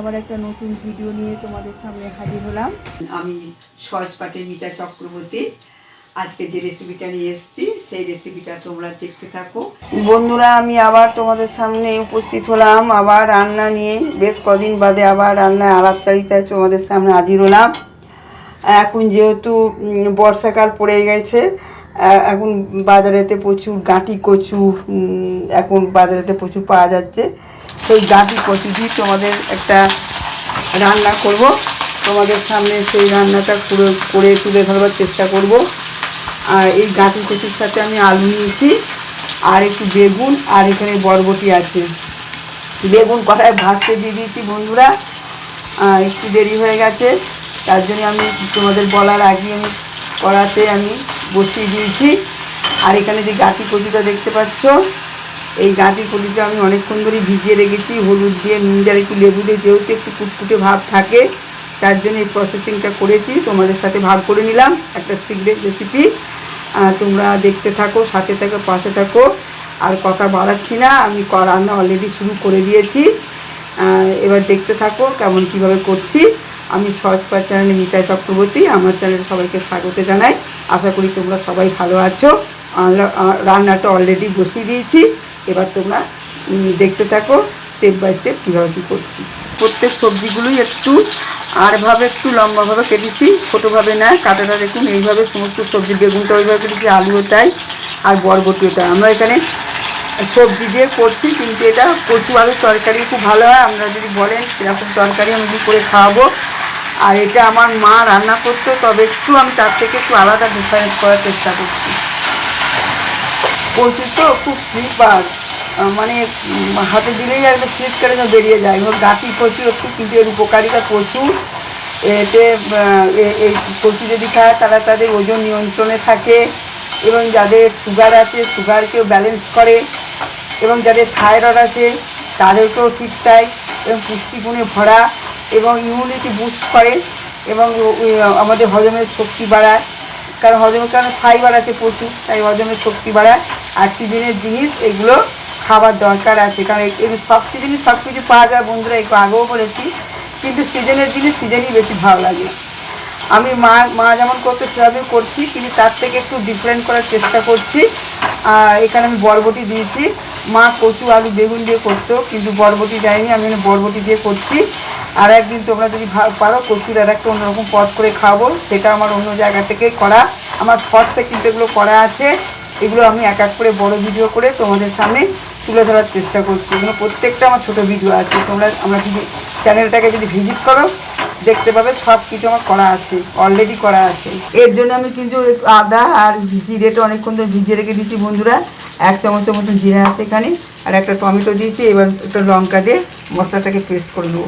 আবার একটা নতুন ভিডিও নিয়ে তোমাদের সামনে হাজির হলাম। আমি সহজপাটের মিতা চক্রবর্তী। আজকে যে রেসিপিটা নিয়ে এসেছি, সেই রেসিপিটা তোমরা দেখতে থাকো। বন্ধুরা, আমি আবার তোমাদের সামনে উপস্থিত হলাম, আবার রান্না নিয়ে। বেশ কদিন বাদে আবার রান্নায় আলাপচারিতায় তোমাদের সামনে হাজির হলাম। এখন যেহেতু বর্ষাকাল পড়ে গেছে এখন বাজারেতে প্রচুর গাঁটি কচু এখন বাজারেতে প্রচুর পাওয়া যাচ্ছে। সেই গাঁটি কচু দিয়ে তোমাদের একটা রান্না করব। তোমাদের সামনে সেই রান্নাটা করে করে তুলে ধরবার চেষ্টা করব। আর এই গাঁটি কচুর সাথে আমি আলু নিয়েছি, আর একটু বেগুন, আর এখানে বরবটি আছে। বেগুন কড়ায় ভাজতে দিয়ে দিয়েছি বন্ধুরা। একটু দেরি হয়ে গেছে, তার জন্য আমি তোমাদের বলার আগে আমি কড়াতে আমি বসিয়ে দিয়েছি। আর এখানে যে গাঁটি কচুটা দেখতে পাচ্ছ এই গাঁটি কচুটা আমি অনেকক্ষণ ধরে ভিজিয়ে রেখেছি, হলুদ দিয়ে, নুন দিয়ে একটু লেবু দিয়ে, যেহেতু একটু কুটকুটে ভাব থাকে, তার জন্য এই প্রসেসিংটা করেছি, তোমাদের সাথে ভাগ করে নিলাম, একটা সিক্রেট রেসিপি তোমরা দেখতে থাকো, সাথে থাকো, পাশে থাকো, আর কথা বাড়াচ্ছি না, আমি রান্না অলরেডি শুরু করে দিয়েছি। এবার দেখতে থাকো কেমন কীভাবে করছি। আমি সহজপার চ্যানেলে মিতাই চক্রবর্তী, আমার চ্যানেলে সবাইকে স্বাগত জানাই। আশা করি তোমরা সবাই ভালো আছো। রান্নাটা অলরেডি বসিয়ে দিয়েছি। এবার তোমরা দেখতে থাকো স্টেপ বাই স্টেপ কীভাবে কী করছি। প্রত্যেক সবজিগুলোই একটু আরভাবে একটু লম্বাভাবে কেটেছি, ছোটোভাবে না কাটাটা দেখুন, এইভাবে সমস্ত সবজি বেগুনটা ওইভাবে কেটেছি, আলুও তাই, আর বরবটিও তাই। আমরা এখানে সবজি দিয়ে করছি, কিন্তু এটা আলুর তরকারি খুব ভালো হয়, আপনারা যদি বলেন সেরকম তরকারি আমি কি করে খাওয়াবো। আর এটা আমার মা রান্না করতো, তবে একটু আমি তার থেকে একটু আলাদা ডিফারেন্স করার চেষ্টা করছি। কচু তো খুব স্লিপার মানে হাতে দিলেই একদম স্লিপ করে যেন বেরিয়ে যায়। এবং গাঁটি কচু একটু কিন্তু এর উপকারিতা প্রচুর। এতে এই কচু যদি খায়, তারা তাদের ওজন নিয়ন্ত্রণে থাকে। এবং যাদের সুগার আছে সুগারকেও ব্যালেন্স করে। এবং যাদের থাইরয়েড আছে, তাদেরকেও ঠিক তাই। এবং পুষ্টিগুণে ভরা। এবং ইমিউনিটি বুস্ট করে। এবং আমাদের হজমের শক্তি বাড়ায়। কারণ হজমের কারণে ফাইবার আছে প্রচুর, তাই হজমের শক্তি বাড়ায়। আর সিজনের জিনিস, এগুলো খাবার দরকার আছে। কারণ এই- সব সিজনই সব কিছু পাওয়া যায়। বন্ধুরা, একটু আগেও বলেছি, কিন্তু সিজনের জিনিস সিজনই বেশি ভালো লাগে। আমি মা মা যেমন করতো সেভাবে করছি, কিন্তু তার থেকে একটু ডিফারেন্ট করার চেষ্টা করছি। আর এখানে আমি বরবটি দিয়েছি। মা কচু, আলু, বেগুন দিয়ে করতো, কিন্তু বরবটি যায়নি আমি বরবটি দিয়ে করছি। আর একদিন তোমরা যদি পারো, কচুর আর একটা অন্যরকম পদ করে খাব। সেটা আমার অন্য জায়গা থেকে করা, আমার শর্টসে কিন্তু এগুলো করা আছে। এগুলো আমি এক এক করে বড় ভিডিও করে তোমাদের সামনে তুলে ধরার চেষ্টা করছি। এগুলো প্রত্যেকটা আমার ছোটো ভিডিও আছে। তোমরা, আমরা যদি চ্যানেলটাকে যদি ভিজিট করো, দেখতে পাবে সব কিছু আমার করা আছে অলরেডি করা আছে। এর জন্য আমি কিন্তু আদা আর জিরেটা অনেকক্ষণ ধরে ভিজিয়ে রেখে দিয়েছি বন্ধুরা। এক চামচের মতো জিরে আছে এখানে, আর একটা টমেটো দিয়েছি। এবার একটা লঙ্কা দিয়ে মশলাটাকে পেস্ট করে নেব।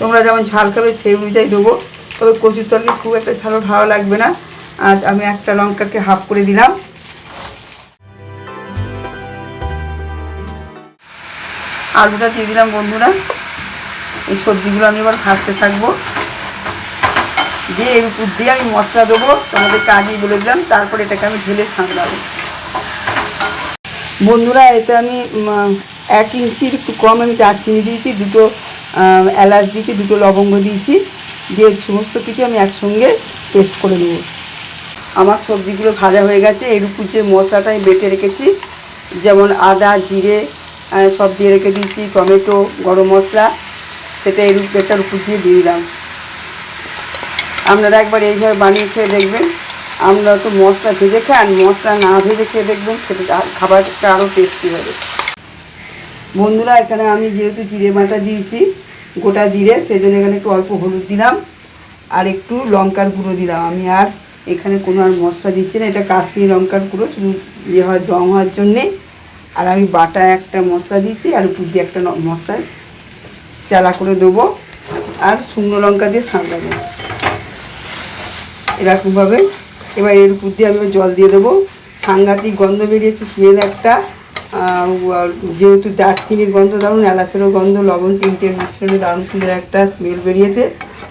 তোমরা যেমন ঝাল খাবে সেই অনুযায়ী দেবো। তবে কচুর তরকারি খুব একটা ঝালও ভালো লাগবে না। আর আমি একটা লঙ্কাকে হাফ করে দিলাম। আলুটা দিয়ে দিলাম বন্ধুরা। এই সবজিগুলো আমি এবার ভাজতে থাকব। দিয়ে এর উপর দিয়ে আমি মশলা দেবো তোমাদের কাজই বলে দিলাম, তারপর এটাকে আমি ঢেলে সামলাবো। বন্ধুরা, এতে আমি এক ইঞ্চির একটু কম আমি দারচিনি দিয়েছি, দুটো এলাচ দিয়েছি, দুটো লবঙ্গ দিয়েছি। দিয়ে সমস্ত কিছু আমি একসঙ্গে পেস্ট করে নেব। আমার সবজিগুলো ভাজা হয়ে গেছে। এর উপর যে মশলাটা বেটে রেখেছি। যেমন আদা, জিরে সব দিয়ে রেখে দিয়েছি। টমেটো, গরম মশলা, সেটা এর উপর এটার উপর দিয়ে দিয়ে দিলাম। আপনারা একবার এইভাবে বানিয়ে খেয়ে দেখবেন। আমরা তো মশলা ভেজে আর মশলা না ভেজে খেয়ে দেখবেন, সেটা খাবারটা আরও টেস্টি হবে। বন্ধুরা, এখানে আমি যেহেতু জিরে বাটা দিয়েছি, গোটা জিরে, সেজন্য এখানে একটু অল্প হলুদ দিলাম, আর একটু লঙ্কার গুঁড়ো দিলাম। আমি আর এখানে কোনো আর মশলা দিচ্ছি না, এটা কাশ্মীর লঙ্কার গুঁড়ো, শুধু ইয়ে হয় দম হওয়ার জন্যে। আর আমি বাটা একটা মশলা দিয়েছি, আর উপর দিয়ে একটা মশলা চালা করে দেবো, আর শুকনো লঙ্কা দিয়ে সাঁতলাবো এরকমভাবে এবার এর উপর দিয়ে আমি জল দিয়ে দেবো। সাংঘাতিক গন্ধ বেরিয়েছে স্মেল একটা। যেহেতু দারচিনির গন্ধ, দারুণ এলাচেরও গন্ধ, লবণ, তিনটের মিশ্রণে দারুণ সুন্দর একটা স্মেল বেরিয়েছে।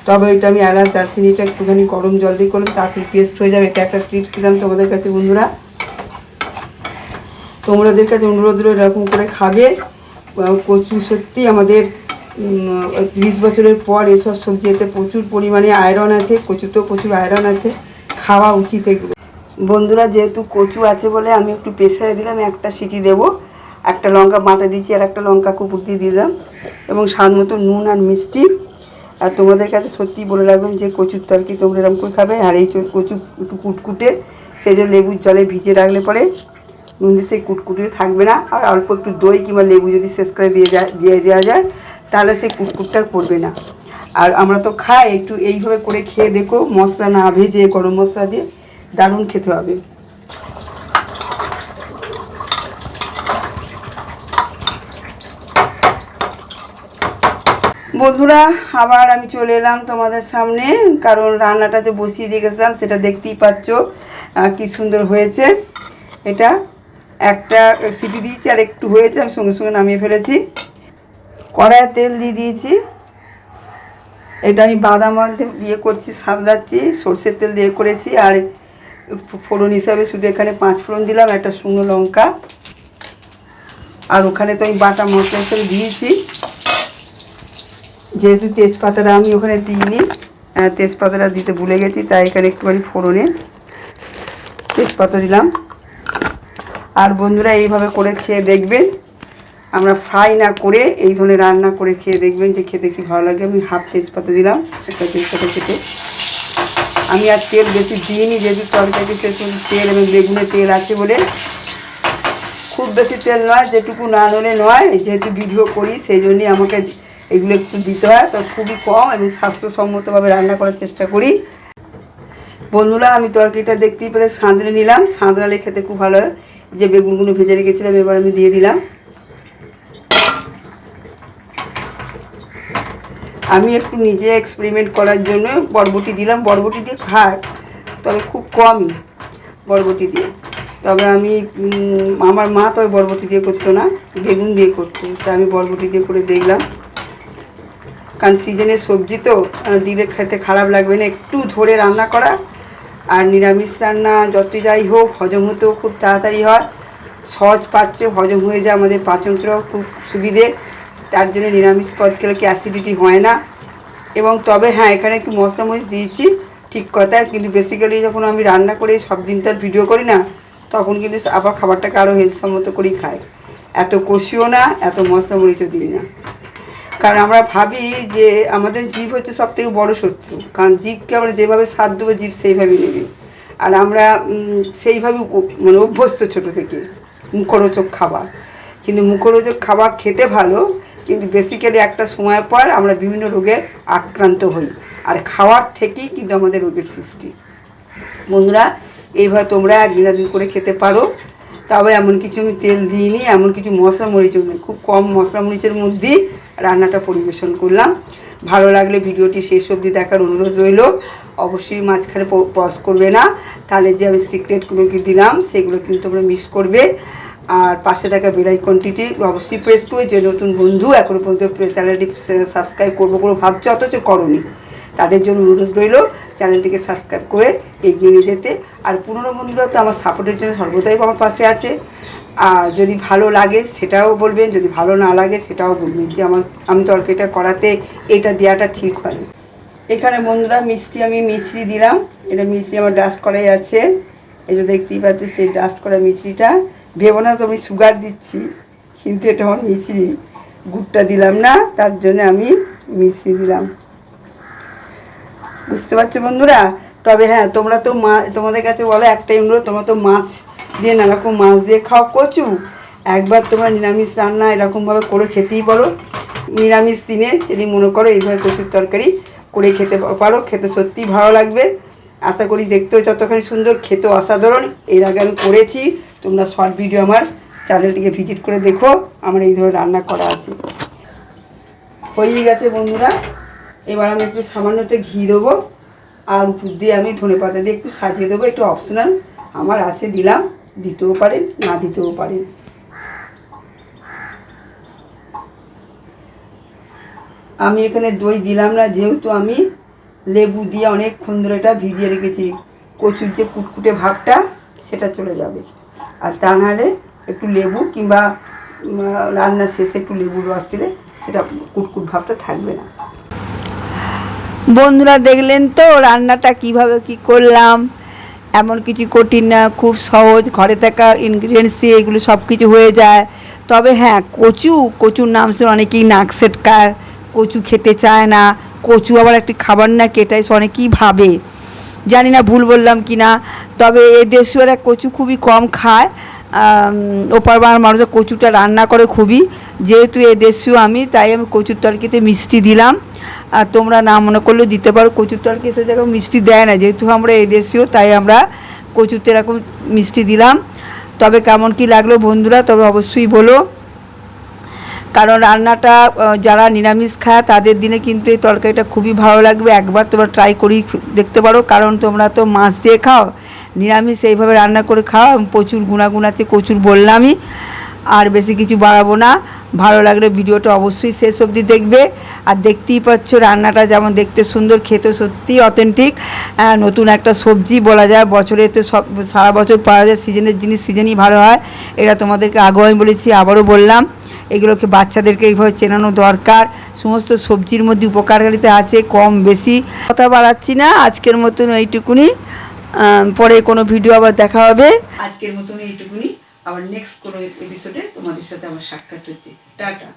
তবে ওইটা আমি এলাচ দারচিনিটা একটুখানি গরম জল দিয়ে করলাম তাড়াতাড়ি পেস্ট হয়ে যাবে। এটা একটা টিপস দিলাম তোমাদের কাছে বন্ধুরা। তোমাদের কাছে অনুরোধ রইল এরকম করে খাবে। কচু সত্যি আমাদের তিরিশ বছরের পর এসব সবজিতে প্রচুর পরিমাণে আয়রন আছে, কচুতেও প্রচুর আয়রন আছে। খাওয়া উচিত এগুলো। বন্ধুরা, যেহেতু কচু আছে বলে আমি একটু প্রেসারে দিলাম একটা সিটি দেবো। একটা লঙ্কা বাটা দিচ্ছি আর একটা লঙ্কা কুকুর দিয়ে দিলাম। এবং স্বাদ মতো নুন আর মিষ্টি। আর তোমাদের কাছে সত্যি বলে রাখবেন যে কচুর তরকি তোমরা এরকম করে খাবে, আর এই কচু একটু কুটকুটে সেই জন্য লেবুর জলে ভিজে রাখলে পরে নুন দিয়ে সেই কুটকুটে থাকবে না। আর অল্প একটু দই কিংবা লেবু যদি শেষ করে দিয়ে যায়, দিয়ে দেওয়া যায়, তাহলে সেই কুটকুটটা করবে না। আর আমরা তো খাই, একটু এইভাবে করে খেয়ে দেখো, মশলা না ভেজে, গরম মশলা দিয়ে দারুণ খেতে হবে। বন্ধুরা, আবার আমি চলে এলাম তোমাদের সামনে। কারণ রান্নাটা যে বসিয়ে দিয়ে গেছিলাম, সেটা দেখতেই পাচ্ছ কি সুন্দর হয়েছে। এটা একটা সিটি দিয়েছি, আর একটু হয়েছে, আমি সঙ্গে সঙ্গে নামিয়ে ফেলেছি। কড়াইয়ে তেল দিয়ে দিয়েছি। এটা আমি বাদাম আনতে ইয়ে করছি সাদলাচ্ছি সর্ষের তেল দিয়ে করেছি, আর ফোড়ন হিসাবে শুধু এখানে পাঁচ ফোড়ন দিলাম, একটা শুকনো লঙ্কা। আর ওখানে তো আমি বাটা মশলা হিসেবে দিয়েছি। যেহেতু তেজপাতাটা আমি ওখানে দিইনি তেজপাতাটা দিতে ভুলে গেছি, তাই এখানে একটুখানি ফোড়নে তেজপাতা দিলাম। আর বন্ধুরা এইভাবে করে খেয়ে দেখবেন, আমরা ফ্রাই না করে এই ধরনের রান্না করে খেয়ে দেখবেন যে খেতে কি ভালো লাগে। আমি হাফ তেজপাতা দিলাম, একটা তেজপাতা কেটে। আমি আর তেল বেশি দিইনি, যেহেতু তরকারিতে তেল এবং বেগুনে তেল আছে বলে। খুব বেশি তেল নয়, যেটুকু না নয়, যেহেতু ভিডিও করি, সেই জন্যই আমাকে এগুলো একটু দিতে হয়, তো খুবই কম। এবং স্বাস্থ্যসম্মতভাবে রান্না করার চেষ্টা করি। বন্ধুরা, আমি তরকারিটা দেখতেই পেলে সাঁতরে নিলাম। সাঁতরালে খেতে খুব ভালো হয়। যে বেগুনগুলো ভেজে রেখেছিলাম, এবার আমি দিয়ে দিলাম। আমি একটু নিজে এক্সপেরিমেন্ট করার জন্য বরবটি দিলাম। বরবটি দিয়ে খায়, তবে খুব কমই বরবটি দিয়ে। তবে আমি আমার মা তবে বরবটি দিয়ে করতো না, বেগুন দিয়ে করতো। তা আমি বরবটি দিয়ে করে দেখলাম। কারণ সিজনের সবজি তো দিলে খেতে খারাপ লাগবে না, একটু ধরে রান্না করা। আর নিরামিষ রান্না যতই যাই হোক, হজম হতেও খুব তাড়াতাড়ি হয়। সহজ পাচ্ছে হজম হয়ে যায় আমাদের পাচনটাও খুব সুবিধে। তার জন্য নিরামিষ পদ খেলে কি অ্যাসিডিটি হয় না। এবং তবে হ্যাঁ এখানে একটু মশলা মরিচ দিয়েছি ঠিক কথা কিন্তু বেসিক্যালি যখন আমি রান্না করে সব দিন তার ভিডিও করি না, তখন কিন্তু আবার খাবারটাকে আরও হেলথসম্মত করেই খাই। এত কষিও না, এত মশলা মরিচও দিই না। কারণ আমরা ভাবি যে আমাদের জীব হচ্ছে সব থেকে বড়ো শত্রু। কারণ জীবকে আমরা যেভাবে স্বাদ দেবো, জীব সেইভাবেই নেবে। আর আমরা সেইভাবে মানে অভ্যস্ত ছোটো থেকে, মুখরোচক খাবার। কিন্তু মুখরোচক খাবার খেতে ভালো, কিন্তু বেসিক্যালি একটা সময়ের পর আমরা বিভিন্ন রোগে আক্রান্ত হই। আর খাওয়ার থেকেই কিন্তু আমাদের রোগের সৃষ্টি। বন্ধুরা, এইভাবে তোমরা একদিন একদিন করে খেতে পারো। তবে এমন কিছু আমি তেল দিইনি, এমন কিছু মশলা মরিচও খুব কম মশলা মরিচের মধ্যেই রান্নাটা পরিবেশন করলাম। ভালো লাগলে ভিডিওটি শেষ অবধি দেখার অনুরোধ রইল। অবশ্যই মাঝখানে পজ করবে না। তাহলে যে আমি সিক্রেটগুলো কি দিলাম, সেগুলো কিন্তু তোমরা মিস করবে। আর পাশে থাকা বেলাই কোয়ান্টিটি অবশ্যই প্রেস করবে। যে নতুন বন্ধু এখনও পর্যন্ত চ্যানেলটি সাবস্ক্রাইব করব করে ভাবছ, অথচ করনি। তাদের জন্য অনুরোধ রইল চ্যানেলটিকে সাবস্ক্রাইব করে এগিয়ে নিয়ে যেতে। আর পুরনো বন্ধুরা তো আমার সাপোর্টের জন্য সর্বদাই আমার পাশে আছে। যদি ভালো লাগে সেটাও বলবেন, যদি ভালো না লাগে সেটাও বলবেন যে আমার, আমি তরকারিটা করাতে এটা দেওয়াটা ঠিক হয়। এখানে বন্ধুরা মিষ্টি আমি মিছরি দিলাম। এটা মিছরি আমার ডাস্ট করাই আছে। এটা দেখতেই পাচ্ছি সেই ডাস্ট করা মিছরিটা ভেবো না তো আমি সুগার দিচ্ছি, কিন্তু এটা আমার মিছরি গুড়টা দিলাম না, তার জন্য আমি মিছরি দিলাম। বুঝতে পারছ বন্ধুরা? তবে হ্যাঁ তোমরা তো মা তোমাদের কাছে বলো একটাই অনুরোধ, তোমরা তো মাছ দিয়ে নানারকম মাছ দিয়ে খাও, কচু। একবার তোমরা নিরামিষ রান্না এরকমভাবে করে খেতেই পারো। নিরামিষ দিনে যদি মনে করো এইভাবে কচুর তরকারি করে খেতে পারো, খেতে সত্যিই ভালো লাগবে। আশা করি দেখতেও যতখানি সুন্দর, খেতেও অসাধারণ। এর আগে আমি করেছি, তোমরা শর্ট ভিডিও আমার চ্যানেলটিকে ভিজিট করে দেখো, আমার এই ধরনের রান্না করা আছে। হয়ে গেছে বন্ধুরা, এবার আমি একটু সামান্য একটু ঘি দেবো, আর উপর দিয়ে আমি ধনে পাতা দিয়ে একটু সাজিয়ে দেবো, একটু অপশনাল আমার আছে দিলাম। দিতেও পারেন না দিতেও পারেন আমি এখানে দই দিলাম না, যেহেতু আমি লেবু দিয়ে অনেকক্ষণ ধরে এটা ভিজিয়ে রেখেছি, কচুর যে কুটকুটে ভাগটা, সেটা চলে যাবে। আর তা নাহলে একটু লেবু কিংবা রান্নার শেষে একটু লেবুর রস দিলে সেটা কুটকুট ভাবটা থাকবে না। বন্ধুরা দেখলেন তো রান্নাটা কীভাবে কি করলাম। এমন কিছু কঠিন না, খুব সহজ। ঘরে থাকা ইনগ্রিডিয়েন্টস দিয়ে এগুলো সব কিছু হয়ে যায়। তবে হ্যাঁ কচু, কচুর নাম শুনে অনেকেই নাক সেটকায় কচু খেতে চায় না, কচু আবার একটি খাবার না কেটাই অনেকেই ভাবে। জানি না, ভুল বললাম কি না, তবে এ দেশীয়রা কচু খুবই কম খায়। ওপার বাংলার মানুষের কচুটা রান্না করে খুবই। যেহেতু এ দেশীয় আমি, তাই আমি কচুর তরকিতে মিষ্টি দিলাম। আর তোমরা না মনে করলে দিতে পারো। কচুর তরকি সে জায়গায় মিষ্টি দেয় না। যেহেতু আমরা এ দেশীয় তাই আমরা কচুতে এরকম মিষ্টি দিলাম। তবে কেমন কি লাগল বন্ধুরা, তবে অবশ্যই বলো। কারণ রান্নাটা যারা নিরামিষ খায়, তাদের দিনে কিন্তু এই তরকারিটা খুবই ভালো লাগবে। একবার তোমরা ট্রাই করি দেখতে পারো। কারণ তোমরা তো মাছ দিয়ে খাও। নিরামিষ এইভাবে রান্না করে খাও প্রচুর গুণাগুণ আছে, প্রচুর বললামই। আর বেশি কিছু বাড়াবো না। ভালো লাগলে ভিডিওটা অবশ্যই শেষ অবধি দেখবে। আর দেখতেই পাচ্ছ রান্নাটা যেমন দেখতে সুন্দর, খেতে সত্যি অথেন্টিক নতুন একটা সবজি বলা যায়। বছরে তো সব, সারা বছর পাওয়া যায়। সিজনের জিনিস সিজনই ভালো হয়। এটা তোমাদেরকে আগেও আমি বলেছি, আবারও বললাম। এগুলোকে বাচ্চাদেরকে এইভাবে চেনানো দরকার। সমস্ত সবজির মধ্যে উপকারিতা আছে, কম, বেশি। কথা বাড়াচ্ছি না। আজকের মতন এইটুকুনি। পরে কোনো ভিডিও আবার দেখা হবে। আজকের মতন এইটুকুনি। আবার নেক্সট কোনো এপিসোডে তোমাদের সাথে আমার সাক্ষাৎ হচ্ছে। টাটা।